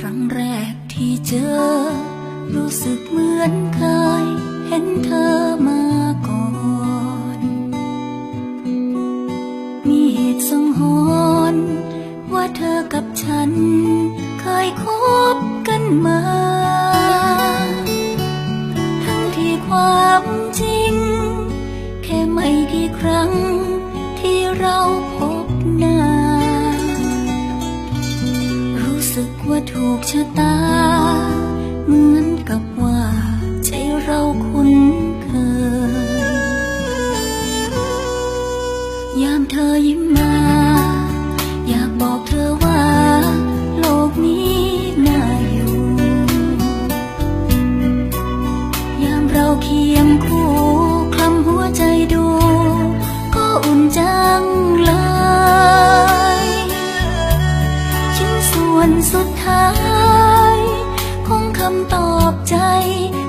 ครั้งแรกที่เจอ รู้สึกเหมือนเคยเห็นเธอมาก่อน มีเหตุสังหรณ์ว่าเธอกับฉัน เคยคบกันมา กชะตา เหมือนกับว่าใจเราคุ้นเคย ยามเธอยิ้มมา อยากบอกเธอว่า โลกนี้น่าอยู่ ยามเราเคียงคู่คลำหัวใจดู ก็อุ่นจัง อ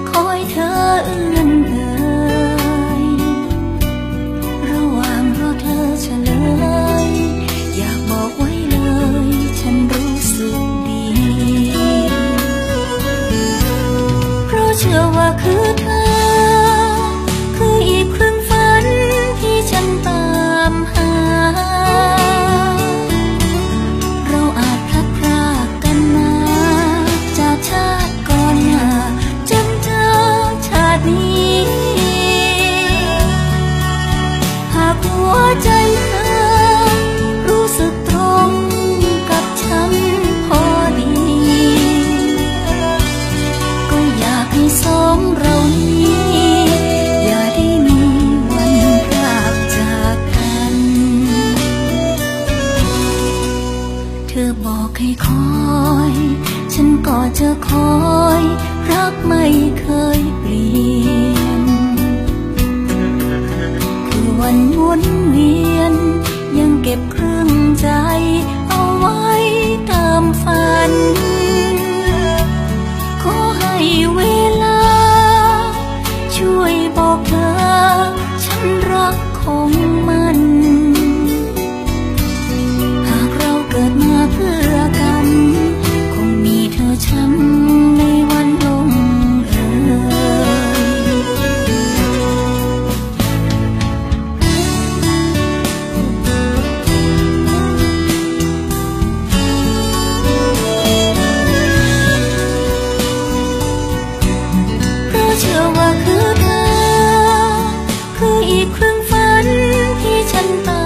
เธอบอกให้คอย ฉันก็จะคอย รักไม่เคยเปลี่ยน คือวันมุนเวียน ยังเก็บครึ่งใจ เอาไว้ตามฝัน คืออีกครึ่งฝันที่ฉันตา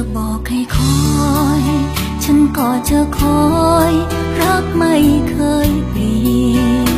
ธอบอกให้คอย ฉันก็จะคอย รักไม่เคยเปลี่ยน